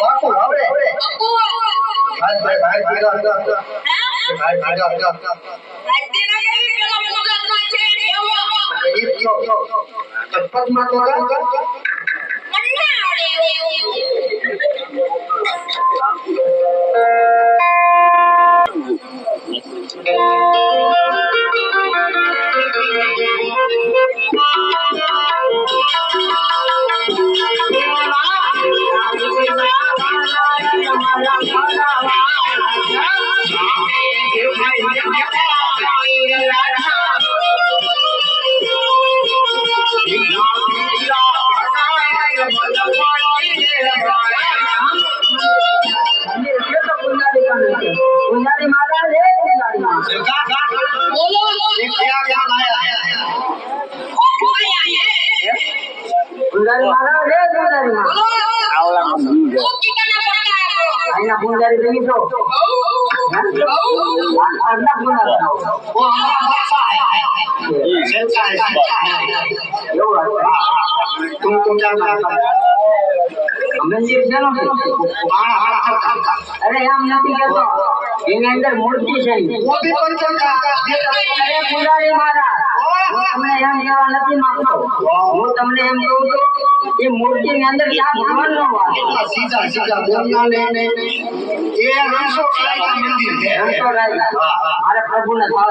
બાપુ આવડે ભાઈ ભાઈ ભાઈ પીડા ભાઈ પીડા એ કયો ચટપટમાં તો કર ગુંજારી માતા રે ગુંજારી માં એ ક્યાં ક્યાં આયા ગુંજારી માતા dari begitu. Anak benar. Wah, saya. Saya. Yo, તું કોટા મંદિર અરે આમ નથી કેતો એની અંદર મૂર્તિ છે મોટી તમને એમ કહેવા નથી માંગતો હું તમને એમ કહું છું કે મૂર્તિ ની અંદર ક્યાં ભગવાન નો એ મારે પ્રભુ ને સાવ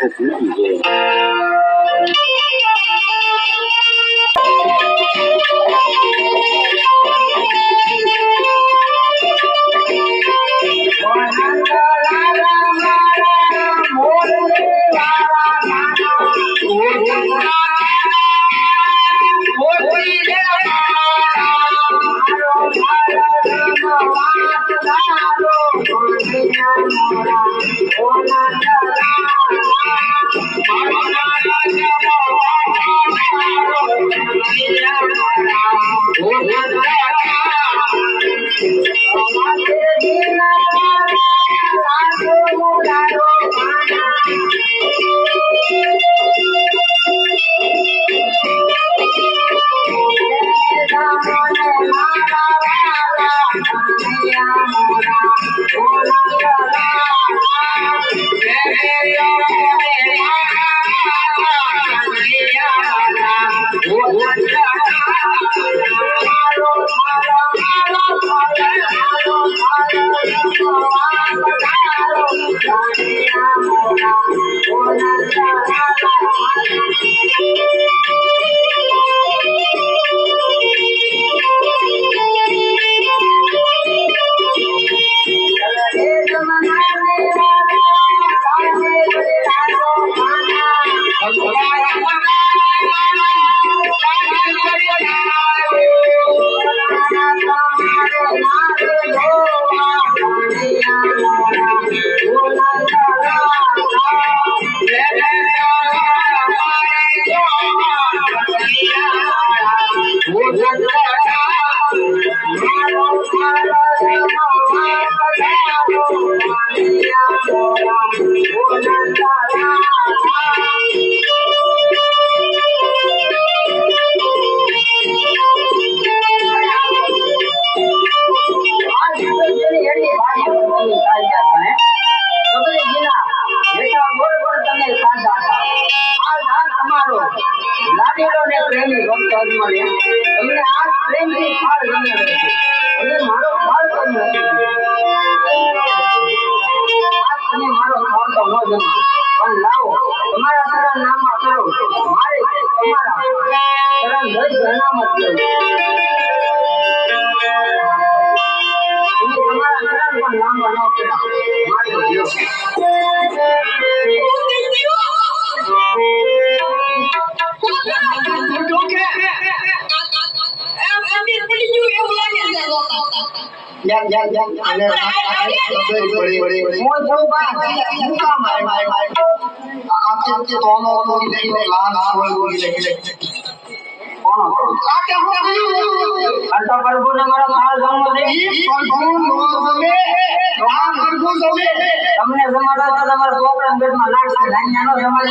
在主体的。Thank you. Oh, Mano, no, pero. Mano, Dios. Yang yang yang ada mau mau bang buka mai mai mai apa itu tono tono ini ini lah lah boleh boleh kono ada apa ada apa berbuat dengan orang hal yang ini તમને જમાડો બેટમાં લાગશે જમાડે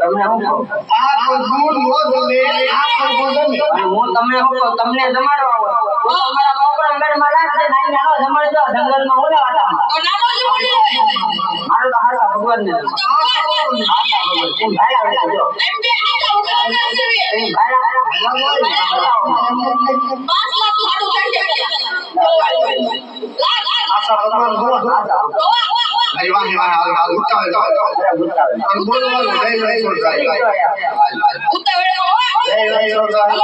તમને હું કહું આ પ્રભુ નો ગમે, આ પ્રભુ ગમે. અને હું તમને શું કહું તમને જમાડવા હોય તો તમારા છોકરા પેટમાં નાખશે નાનો જમાડે જંગલમાં ભગવાન બોલો. જય સોરસાઈ. જય જય સોરસાઈ.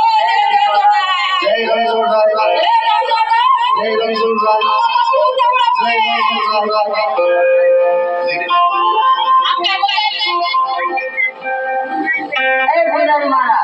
એ પૂજારી મહારાજ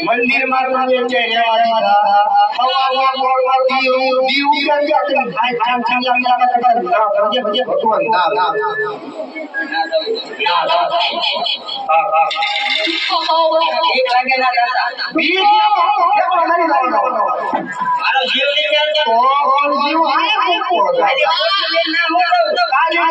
મંદિરમાં તો જે છે ભગવાન